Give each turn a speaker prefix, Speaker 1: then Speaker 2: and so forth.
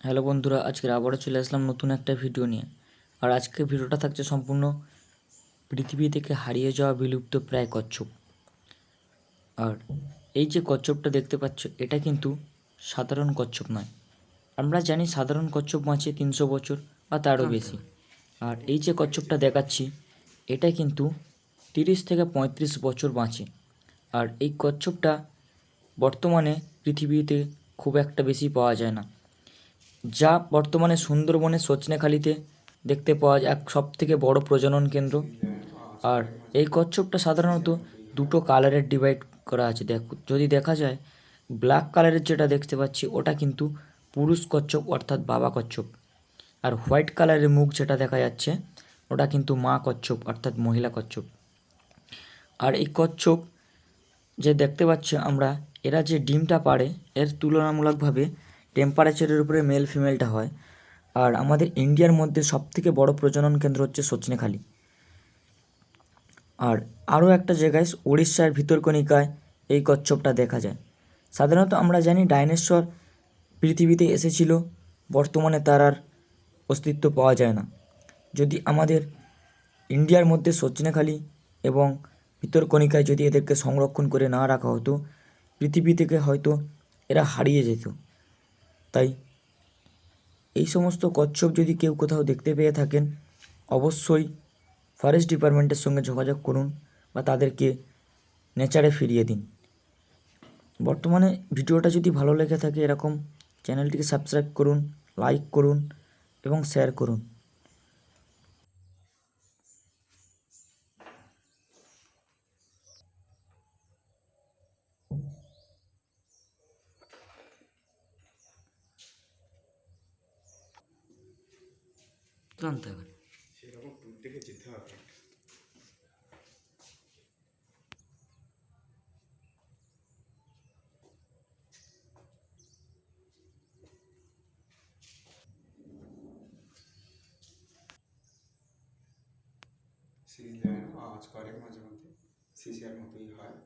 Speaker 1: Hello বন্ধুরা আজকের আবারও চলে আসলাম নতুন একটা ভিডিও নিয়ে। আর আজকে ভিডিওটা থাকছে সম্পূর্ণ পৃথিবী থেকে হারিয়ে যাওয়া বিলুপ্ত প্রায় কচ্ছপ। আর এই যে কচ্ছপটা দেখতে পাচ্ছ এটা কিন্তু সাধারণ কচ্ছপ নয়। আমরা জানি সাধারণ কচ্ছপ বাঁচে তিনশো বছর বা তারও বেশি। আর এই যে কচ্ছপটা দেখাচ্ছি এটা কিন্তু তিরিশ থেকে পঁয়ত্রিশ বছর বাঁচে। আর এই কচ্ছপটা বর্তমানে পৃথিবীতে খুব একটা বেশি পাওয়া যায় না। যা বর্তমানে সুন্দরবনের সজনেখালিতে দেখতে পাওয়া যায়, এক সব থেকে বড় প্রজনন কেন্দ্র। আর এই কচ্ছপটা সাধারণত দুটো কালারের ডিভাইড করা আছে। দেখ, যদি দেখা যায়, ব্ল্যাক কালারের যেটা দেখতে পাচ্ছি, ওটা কিন্তু পুরুষ কচ্ছপ অর্থাৎ বাবা কচ্ছপ। আর হোয়াইট কালারের মুখ যেটা দেখা যাচ্ছে, ওটা কিন্তু মা কচ্ছপ অর্থাৎ মহিলা কচ্ছপ। আর এই কচ্ছপ যে দেখতে পাচ্ছি আমরা, এরা যে ডিমটা পারে এর তুলনামূলকভাবে টেম্পারেচারের উপরে মেল ফিমেলটা হয়। আর আমাদের ইন্ডিয়ার মধ্যে সবথেকে বড় প্রজনন কেন্দ্র হচ্ছে সজনেখালি আর আরও একটা জায়গায় উড়িষ্যার ভিতরকণিকায় এই কচ্ছপটা দেখা যায়। সাধারণত আমরা জানি ডাইনোসর পৃথিবীতে এসেছিল, বর্তমানে তার আর অস্তিত্ব পাওয়া যায় না। যদি আমাদের ইন্ডিয়ার মধ্যে সজনেখালি এবং ভিতরকণিকায় যদি এদেরকে সংরক্ষণ করে না রাখা হতো, পৃথিবী থেকে হয়তো এরা হারিয়ে যেত। তাই। এই সমস্ত কচ্ছপ যদি কেউ কোথাও দেখতে পেয়ে থাকেন, অবশ্যই ফরেস্ট ডিপার্টমেন্টের সঙ্গে যোগাযোগ করুন বা তাদেরকে নেচারে ফিরিয়ে দিন। বর্তমানে ভিডিওটা যদি ভালো লেগে থাকে এরকম চ্যানেলটিকে সাবস্ক্রাইব করুন লাইক করুন এবং শেয়ার করুন। জানতে হবে
Speaker 2: সেরকম দূর থেকে যেতে হবে সিরিজ দেয় না আওয়াজ করে মাঝে মধ্যে সিসিআর মতোই হয়